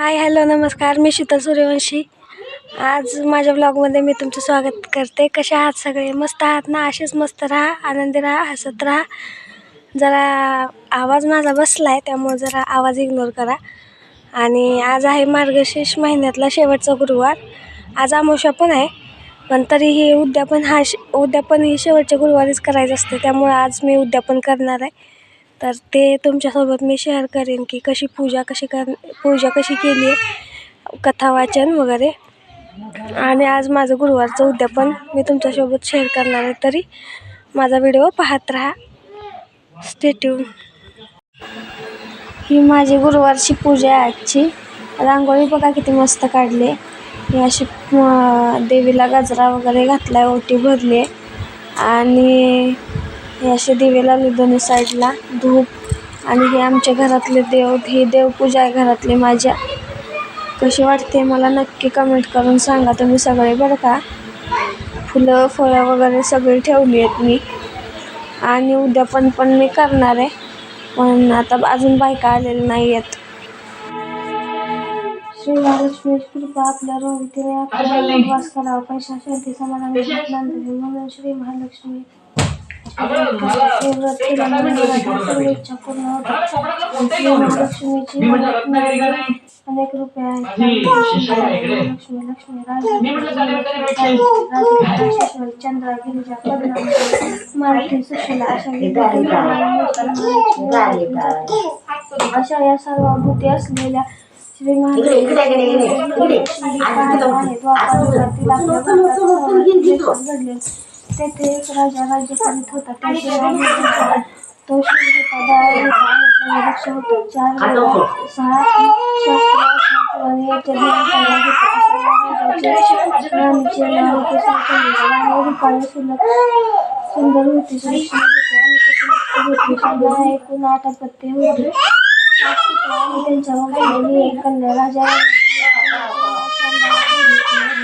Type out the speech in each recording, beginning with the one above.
Hi hello नमस्कार. मी शीतल सूर्यवंशी. आज माझ्या ब्लॉगमध्ये मी तुमचं स्वागत करते. कसे आहात सगळे? मस्त आहात ना? असेच मस्त राहा आनंदी राहा हसत राहा. जरा आवाज माझा बसला आहे त्यामुळे जरा आवाज इग्नोर करा. आणि आज आहे मार्गशीर्ष महिन्यातला शेवटचा गुरुवार. आज अमावस्या पण आहे पण तरीही उद्यापन हा श उद्यापन ही शेवटच्या गुरुवारीच करायचं असते. त्यामुळे आज मी उद्यापन करणार आहे. तर ते तुमच्यासोबत मी शेअर करेन की कशी पूजा कशी कर पूजा कशी केली आहे कथा वाचन वगैरे. आणि आज माझं गुरुवारचं उद्यापन मी तुमच्यासोबत शेअर करणार आहे. तरी माझा व्हिडिओ पाहत राहा. स्टेट्यून ही माझी गुरुवारची पूजा आहे आजची. रांगोळी बघा किती मस्त काढली आहे. अशी देवीला गजरा वगैरे घातला आहे ओटी भरली आहे. आणि हे असे दिवे लावले दोन्ही साईडला धूप. आणि हे आमच्या घरातले देव ही देवपूजा आहे घरातली माझ्या. कशी वाटते मला नक्की कमेंट करून सांगा तुम्ही सगळे बरं का? फुलं फळं वगैरे सगळी ठेवली आहेत मी. आणि उद्या पण पण मी करणार आहे. पण आता अजून बायका आलेल्या नाही आहेत. श्री महालक्ष्मी कृपा आपल्या रोहितीने आपल्या वास करावा. पैसा शांती समाधान श्री महालक्ष्मी. पूर्ण महालक्ष्मीची अनेक रूपे आहेत. लक्ष्मी चंद्रा गिरिजा पद्मा मारुती सुशीला अशा या सर्व भूती असलेल्या श्री महालक्ष्मी तेथे एक राजा राज्य करीत होता त्याचे नाव होते तो शूर होता दयाळू वृक्ष होता चार वेळा सहा शास्त्र आणि याच्या देवताला होते अशा या राजाचे राणीचे नाव होते सौंदर्य राणी रूपाने सुंदर सुंदर होती सुलक्षण होती आणि पतिव्रत होती सगळ्या एकूण आठ अपत्ये होती सात पुत्र आणि त्यांच्यावर झालेली एक कन्या राजा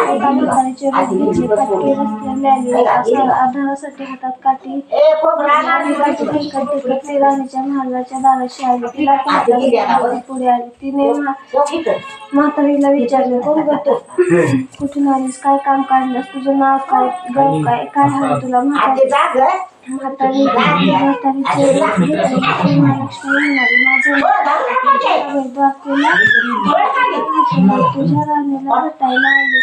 एका आले आधारासाठी हातात काठी ती राणीच्या महालाच्या दाराशी आली तिला पाहता पुढे आली. तिने म्हा- म्हातारीला विचारले कोण गं तू? कुठून आलीस? काय काम काढलंस? तुझं नाव काय? गाव काय? काय हवं तुला म्हातारी? म्हातारी म्हातारीचे लक्ष्मी म्हणाली माझं तुझ्या राणीला भेटायला आली.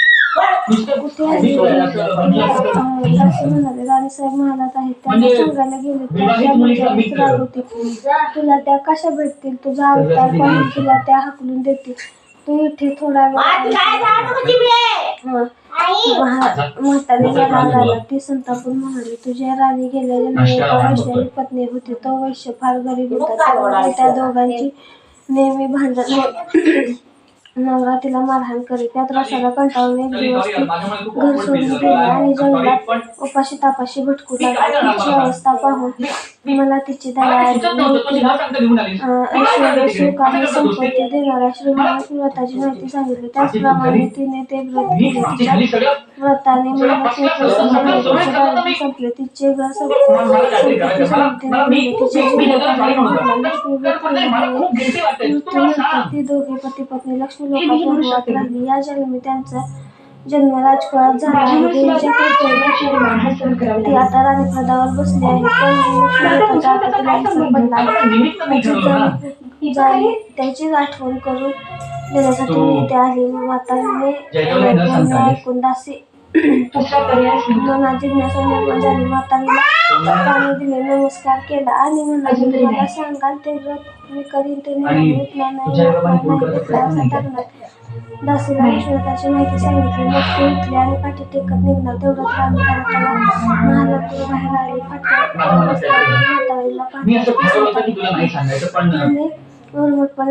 राणीसाहेब महालात आहेत त्यांना सांगायला गेले त्या रागवतील तुला त्या कशा भेटतील? तुझा अवतार पाहून तुला त्या हाकलून देतील. तू इथे थोडा वेळ हं. ती संतापून म्हणाली तुझ्या राणी वैश्याची पत्नी होती. तो वैश्य फार गरीब होता. त्या दोघांची नेहमी भांडण होत. नवरा तिला मारहाण करी. त्यात रसाला कंटाळून एक दिवस ती घर सोडून गेली आणि जंगलात उपाशी तापाशी भटकू लागली तिची अवस्था पाहून मला तिची दया सुख आणि संपत्ती देणाऱ्या श्रीमंत व्रताची माहिती सांगितली. त्याचप्रमाणे तिने ते व्रत केले तिच्या व्रताने संपले तिचे घर. तिचे ती दोघे पती पत्नी लक्ष्मी राहिली या जन्मी त्यांचा जन्म राजकुळात झाला आहे देवीच्या कृपेने ती आता राणीपदावर बसली आहे. त्याची आठवण करून देण्यासाठी मी इथे आली. म्हातारीने ऐकून दासी निर्माण झाली म्हातारीला पाणी दिले नमस्कार केला आणि म्हणाले मला सांगाल ते व्रत मी करीन ते नाही. उठला नाही टाकणार दासीला माहिती सांगितली मग ती उठली आणि पाठी टेकत निघणार तेवढ्यात राणी महालातून बाहेर आली. पाठी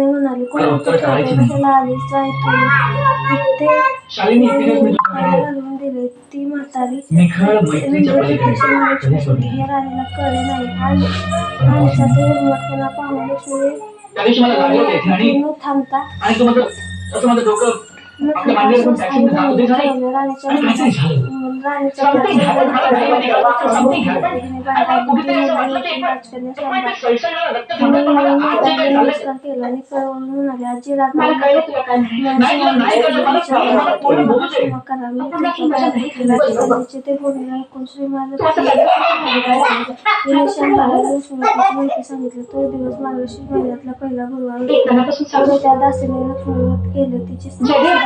म्हणाली कोण कशाला आलीस जाय तुम्ही ते घालून दिले ती म्हातारी इंद्रजीपेक्षा महालक्ष्मी हे राणीला कळे नाही आणि राणीचा ते तो दिवस असं महिन्यातला पहिला गुरुवार त्या दासीने ठरवले. राणीच्या राणीच्या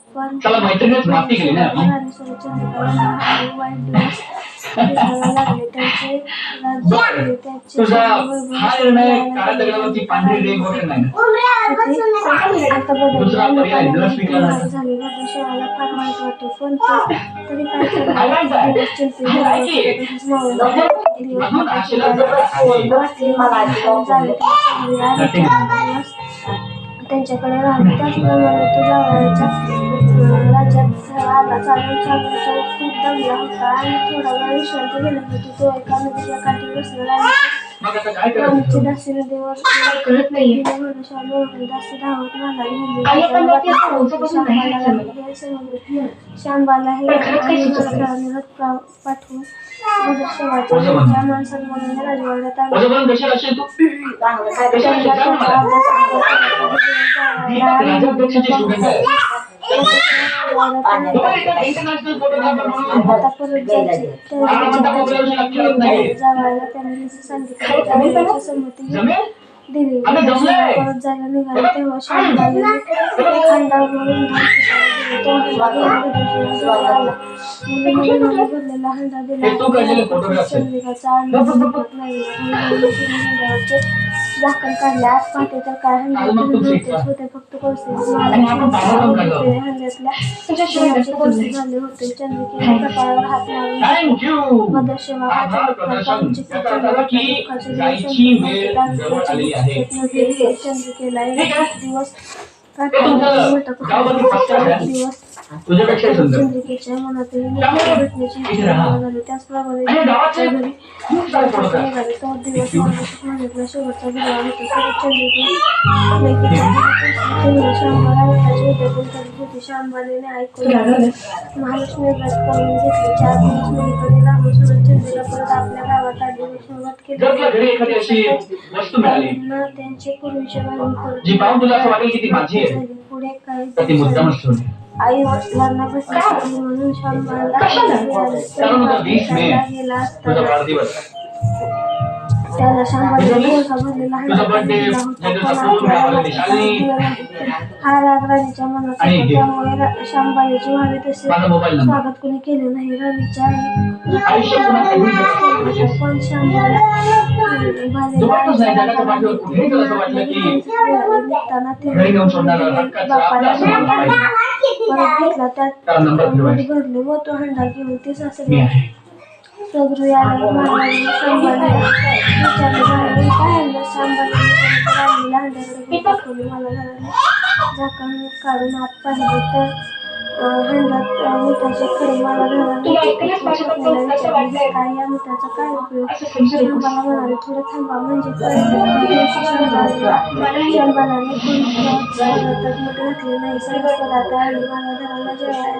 चला मैत्रिणीच माफी केली ना तुझा हा निर्णय काळ्या दगडावरची पांढरी रेघ गोष्ट नाही दुसरा पर्याय न आहे? त्यांच्याकडे राहिली त्याचप्रमाणे तुझ्या जावयाच्या राज्यात आला चालून चालून तो खूप दमला होता आणि थोडा वेळ विश्रांती घेण्यासाठी तो एका नदीच्या काठी बसलेला आहे मग आता काय करायचं राणीची दासी नदीवर कळत नाहीये. दासी धावत म्हणाली, "मुली, आई, आपण त्याच्या नक्की वाटेत भाऊचं बघून नाही श्यामबाला जायचं. हे हे पाठवून शेवाच्या म्हणून राजवाड्यात आले. आता परत जायचे त्यांनी सांगितलं दिली परत जायला निघाले तेव्हा भरलेला हंडा दिला. हे तू काढलेलं photograph आहे. चंद्रिकाचा आनंद संपत नाही. मुली हंड्यावरचे झाकण काढले आत पाहते तर काय आज मग तू हंड्यात शिकला. होते फक्त कोळसे झाले होते कपाळावर लावून चंद्रिकेला. एक दिवस. दिवस तुझ्यापेक्षा सुंदर. महालक्ष्मी व्रत करून घेतले चार परत आपल्या गावात आली घरी केले त्यांचे पूर्वीचे वैभव परत जी पाहून तुला असं वाटेल की ती माझी आहे झाले. पुढे काही आई वडिलांना भेटण्यासाठी म्हणून मे. गेला असताना त्याला मिळाला नाही. शालिनी. हा राग राणीच्या मनात. त्यामुळे शांबाईची व्हावे तसे स्वागत कोणी केले नाही जगत पण शांबाला घेतला त्यात भरले व तो हंडा घेऊन ते सासरे झाकण काढून आत पाहिले तर अं, मिठाचे खडे मला काय या मिठाचा काय उपयोग? म्हणाले थोडं थांबा. म्हणजे कळेल." त्या दिवशी शांबाला- शांबालाने कोणत्याच पदार्थात मीठ घातले नाही. सर्व पदार्थ आले. मला घराला जेवायला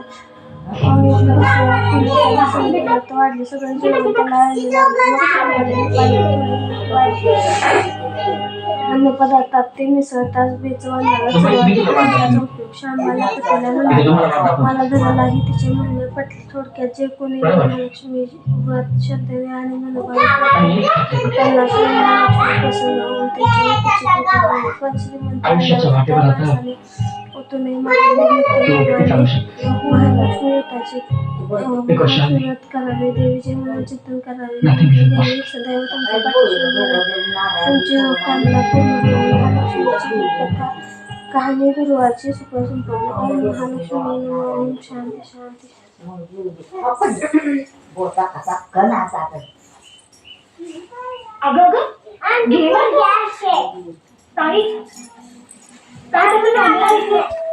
वाढले सगळं जेवण अन्न पदार्थात ते मिसळतात बेचवणारा श्यामाला पटल्यानंतर मला घरालाही तिचे म्हणणे पटले थोडक्यात जे कोणी लक्ष्मी व्रत श्रद्धेने आणि मनोभावे त्यांना श्रीमंत तो नहीं मागले करावे देवीचे चिंतन करावे। देवी सदैव तुमच्या कथा कहाणी गुरुवारची सुपर संपन्न ओम महालक्ष्मी ओम शांती Tas anak.